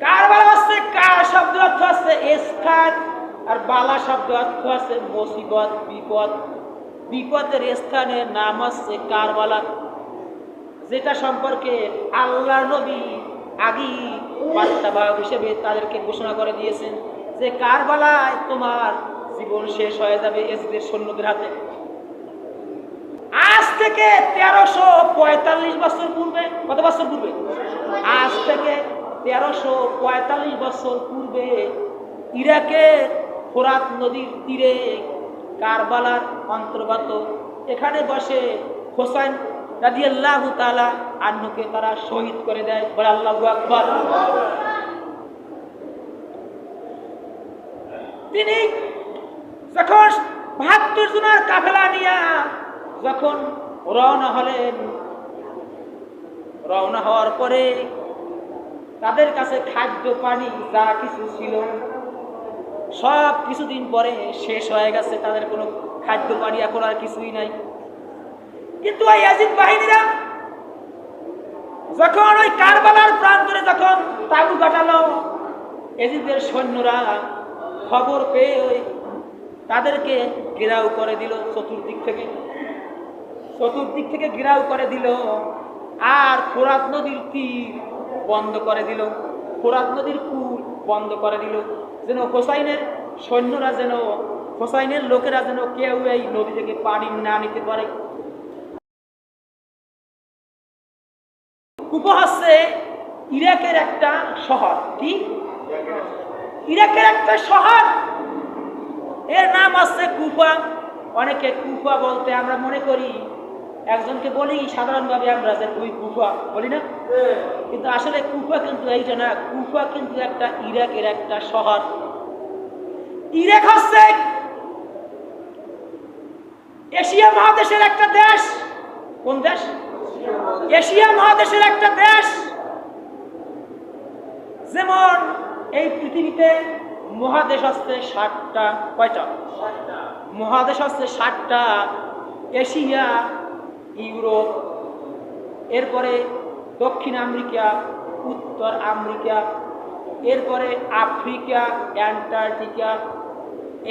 কারবালা হচ্ছে কার শব্দ অর্থ আছে? স্থান। আর বালা শব্দ অর্থ আছে মুসিবত, বিপদ। বিপদের স্থানের নাম হচ্ছে কারবালা। যেটা সম্পর্কে আল্লাহ নবী আগেই বার্তাবাহক হিসেবে তাদেরকে ঘোষণা করে দিয়েছেন যে কারবালায় তোমার জীবন শেষ হয়ে যাবে এসদের সৈন্যদের হাতে। আজ থেকে তেরোশো পঁয়তাল্লিশ বছর পূর্বে, কত বছর পূর্বে? আজ থেকে তেরোশো পঁয়তাল্লিশ বছর পূর্বে ইরাকের ফোরাত নদীর তীরে কারবালার অন্তর্গত, এখানে বসে হোসাইন রাজি আল্লাহ তালা আন্নকে তারা শহীদ করে দেয়। বলে আল্লাহ আকবর। তিনি যখন বাহাত্তর জনের কাফেলা নিয়া যখন রওনা হলেন, রওনা হওয়ার পরে তাদের কাছে খাদ্য, পানি, যা কিছু ছিল, সব কিছুদিন পরে শেষ হয়ে গেছে, তাদের কোনো খাদ্য, পানি এখন আর কিছুই নাই। কিন্তু ওই ইয়াজিদ বাহিনীরা যখন ওই কারবালার প্রান্তরে যখন তাবু কাটালো এজিদের সৈন্যরা খবর পেয়ে ওই তাদেরকে ঘেরাও করে দিল চতুর্দিক থেকে। চতুর্দিক থেকে ঘেরাও করে দিল, আর ফোরাত নদীর তীর বন্ধ করে দিল। ফোরাত নদীর কুল বন্ধ করে দিল। যেন হোসাইনের সৈন্যরা যেন, হোসাইনের লোকেরা যেন কেউ এই নদী থেকে পানি না নিতে পারে। কুপা হচ্ছে ইরাকের একটা শহর। কি? ইরাকের একটা শহর। এর নাম হচ্ছে কুফা। অনেকে কুফা বলতে আমরা মনে করি একজনকে বলি, সাধারণভাবে আমরা যে তুই কুফা বলি না? কিন্তু আসলে কুফা কিন্তু এইটা না, কুফা কিন্তু একটা ইরাকের একটা শহর। ইরাক হচ্ছে এশিয়া মহাদেশের একটা দেশ। কোন দেশ? এশিয়া মহাদেশের একটা দেশ। যেমন এই পৃথিবীতে মহাদেশ হচ্ছে ষাটটা কয়টা? মহাদেশ হচ্ছে ষাটটা এশিয়া ইউরোপ, এরপরে দক্ষিণ আমেরিকা, উত্তর আমেরিকা, এরপরে আফ্রিকা, অ্যান্টার্কটিকা,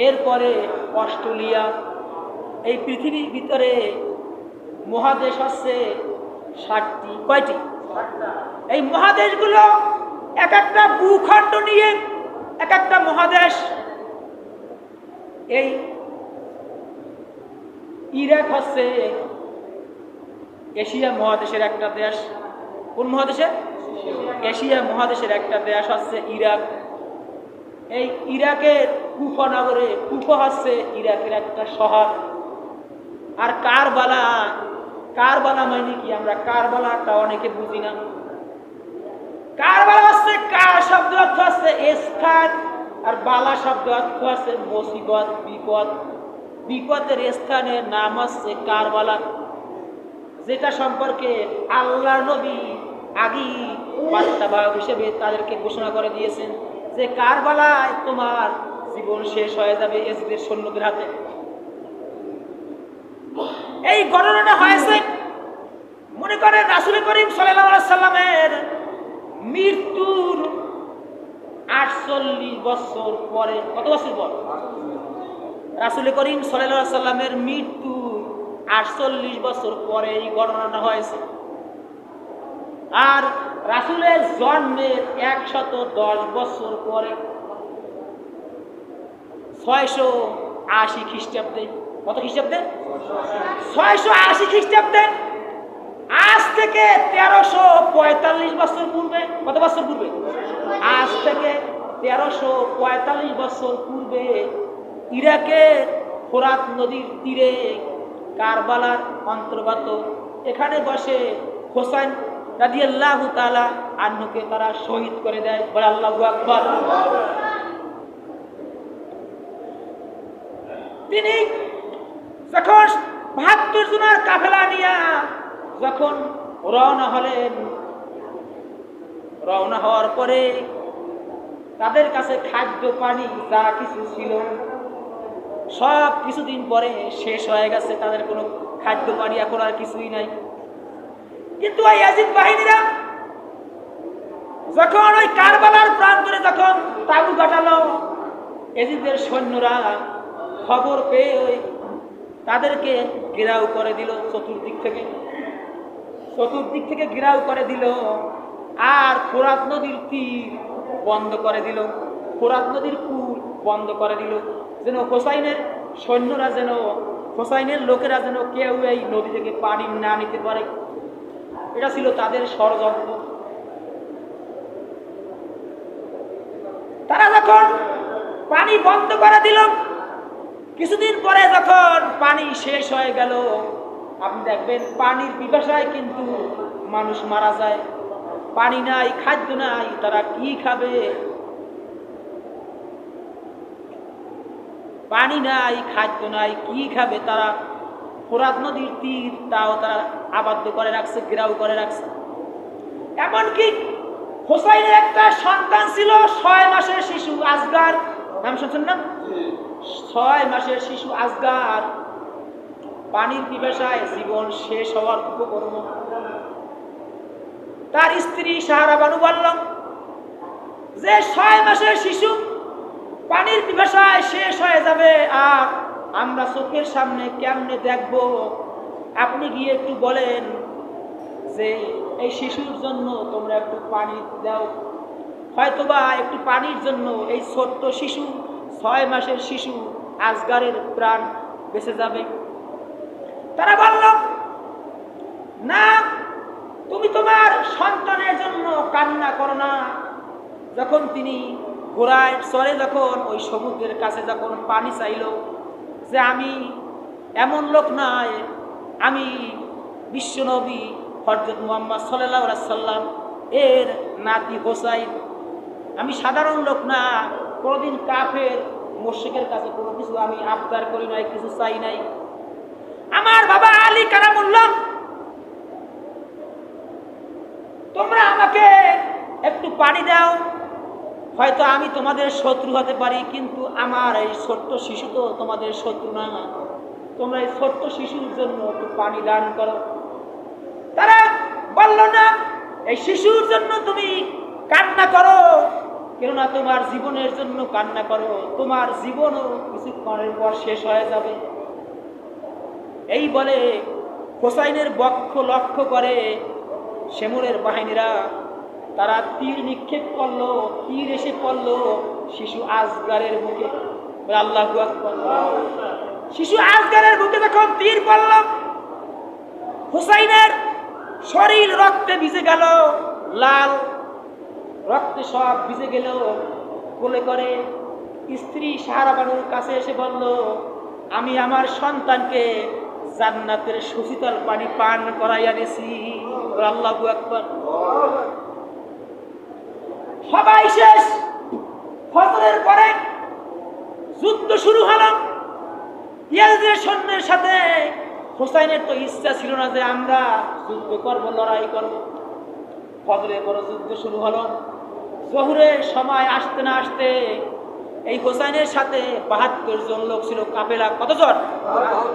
এরপরে অস্ট্রেলিয়া। এই পৃথিবীর ভিতরে মহাদেশ হচ্ছে ষাটটি, কয়টি? এই মহাদেশগুলো এক একটা ভূখণ্ড নিয়ে এক একটা মহাদেশ। এই ইরাক হচ্ছে এশিয়া মহাদেশের একটা দেশ। কোন মহাদেশে? এশিয়া মহাদেশের একটা দেশ হচ্ছে ইরাক। এই ইরাকের কুফা নগরে কুফা হচ্ছে ইরাকের একটা শহর। আর কারবালা কারবালা মানে কি? আমরা কারবালাটা অনেকে বুঝি না। কারবালা হচ্ছে কার শব্দ অর্থ আছে স্থান, আর বালা শব্দ অর্থ আছে মুসিবত, বিপদ। বিপদের স্থানের নাম হচ্ছে কারবালা। যেটা সম্পর্কে আল্লাহ নবী আগেই বার্তাবাহক হিসেবে তাদেরকে ঘোষণা করে দিয়েছেন যে কারবালায় তোমার জীবন শেষ হয়ে যাবে এসদের সৈন্যদের হাতে। এই ঘটনাটা হয়েছে, মনে করেন রাসুল করিম সাল্লামের মৃত্যুর আটচল্লিশ বছর পরে, কত বছর পর? রাসুল করিম সাল্লামের মৃত্যু আটচল্লিশ বছর পরে এই ঘটনাটা হয়েছে। আর রাসুলের জন্মের একশত দশ বছর পরে ছয়শো আশি খ্রিস্টাব্দে, কত খ্রিস্টাব্দে? ছয়শো আশি খ্রিস্টাব্দে। আজ থেকে তেরোশো পঁয়তাল্লিশ বছর পূর্বে, কত বছর পূর্বে? আজ থেকে তেরোশো পঁয়তাল্লিশ বছর পূর্বে ইরাকের ফোরাত নদীর তীরে কারবালার অন্তর্গত। এখানে বসে হোসাইন রাজি আল্লাহ তালা আন্নকে তারা শহীদ করে দেয়। বলে আল্লাহ আকবর। তিনি যখন বাহাত্তর জনের কাফেলা নিয়া যখন রওনা হলেন, রওনা হওয়ার পরে তাদের কাছে খাদ্য, পানি, যা কিছু ছিল সব কিছুদিন পরে শেষ হয়ে গেছে, তাদের কোনো খাদ্য পানি এখন আর কিছুই নাই। কিন্তু ওই বাহিনীরা যখন ওই কারবালার প্রান্তরে যখন তাবু কাটালো, এজিদের সৈন্যরা খবর পেয়ে ওই তাদেরকে ঘেরাও করে দিল চতুর্দিক থেকে। চতুর্দিক থেকে ঘেরাও করে দিল আর ফোরাত নদীর তীর বন্ধ করে দিল। ফোরাত নদীর কুল বন্ধ করে দিল। যেন হোসাইনের সৈন্যরা যেন, হোসাইনের লোকেরা যেন কেউ এই নদী থেকে পানি না নিতে পারে। এটা ছিল তাদের ষড়যন্ত্র। তারা যখন পানি বন্ধ করে দিল, কিছুদিন পরে যখন পানি শেষ হয়ে গেল, আপনি দেখবেন পানির পিপাসায় কিন্তু মানুষ মারা যায়। পানি নাই, খাদ্য নাই, তারা কি খাবে? পানি নাই, খাদ্য নাই, কি খাবে তারা? ফোরাত নদীর তীর, তাও তারা আবদ্ধ করে রাখছে, ঘেরাও করে রাখছে। এমনকি হোসাইনের একটা সন্তান ছিল, ছয় মাসের শিশু আজগার। নাম শুনছেন না? ছয় মাসের শিশু আজগার। পানির পিপাসায় জীবন শেষ হওয়ার উপকর্ম। তার স্ত্রী সাহারা বানু বললাম যে ছয় মাসের শিশু পানির পিপাসায় শেষ যাবে আর আমরা চোখের সামনে কেমনে দেখব? আপনি গিয়ে একটু বলেন যে, এই শিশুর জন্য তোমরা একটু পানি দাও। হয়তোবা একটু পানির জন্য এই ছোট্ট শিশু, ছয় মাসের শিশু আজগারের প্রাণ বেঁচে যাবে। তারা বলল, না, তুমি তোমার সন্তানের জন্য কান্না করো না। যখন তিনি ঘোড়ায় চড়ে যখন, ওই সমুদ্রের কাছে যখন পানি চাইল যে আমি এমন লোক নয় আমি বিশ্বনবী হরজত মুহাম্মদ সাল্লাহ সাল্লাম, এর নাতি হোসাইন। আমি সাধারণ লোক না, কোনোদিন কাফের মোর্শেকের কাছে কোনো কিছু আমি আবদার করি নাই, কিছু চাই নাই। আমার বাবা আলী কারামুল্লাহ তোমরা আমাকে একটু পানি দাও হয়তো আমি তোমাদের শত্রু হতে পারি, কিন্তু আমার এই ছোট্ট শিশু তো তোমাদের শত্রু না। তোমরা এই ছোট্ট শিশুর জন্য একটু পানি দান করো। তারা বলল, না, এই শিশুর জন্য তুমি কান্না করো। কেননা তোমার জীবনের জন্য কান্না করো। তোমার জীবনও কিছুক্ষণের পর শেষ হয়ে যাবে। এই বলে হোসাইনের বক্ষ লক্ষ্য করে শেমুরের বাহিনীরা তারা তীর নিক্ষেপ করল, তীর এসে পড়ল শিশু আজগারের বলে আল্লাহ শিশু আজগারের মুখে যখন তীর পড়ল, হুসাইনের শরীর রক্তে ভিজে গেল, লাল রক্তে সব ভিজে গেল। বলে করে স্ত্রী সাহারা বানুর কাছে এসে বলল, আমি আমার সন্তানকে জান্নাতের সুশীতল পানি পান করাই আনেছি আল্লাহ আকবর। সবাই শেষ। ফজরের পরে যুদ্ধ শুরু হলো। ইয়াজের সৈন্যের সাথে হোসাইনের তো ইচ্ছা ছিল না যে আমরা যুদ্ধ করব, লড়াই করব। ফজরের পরে যুদ্ধ শুরু হলো। জহুরের সময় আসতে না আসতে এই হোসাইনের সাথে বাহাত্তর জন লোক ছিল কাপেলা কতজন?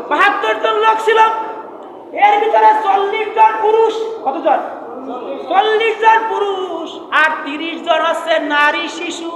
বাহাত্তর জন লোক ছিল। এর ভিতরে চল্লিশ জন পুরুষ, কতজন? চল্লিশ জন পুরুষ আর তিরিশ জন হচ্ছে নারী শিশু।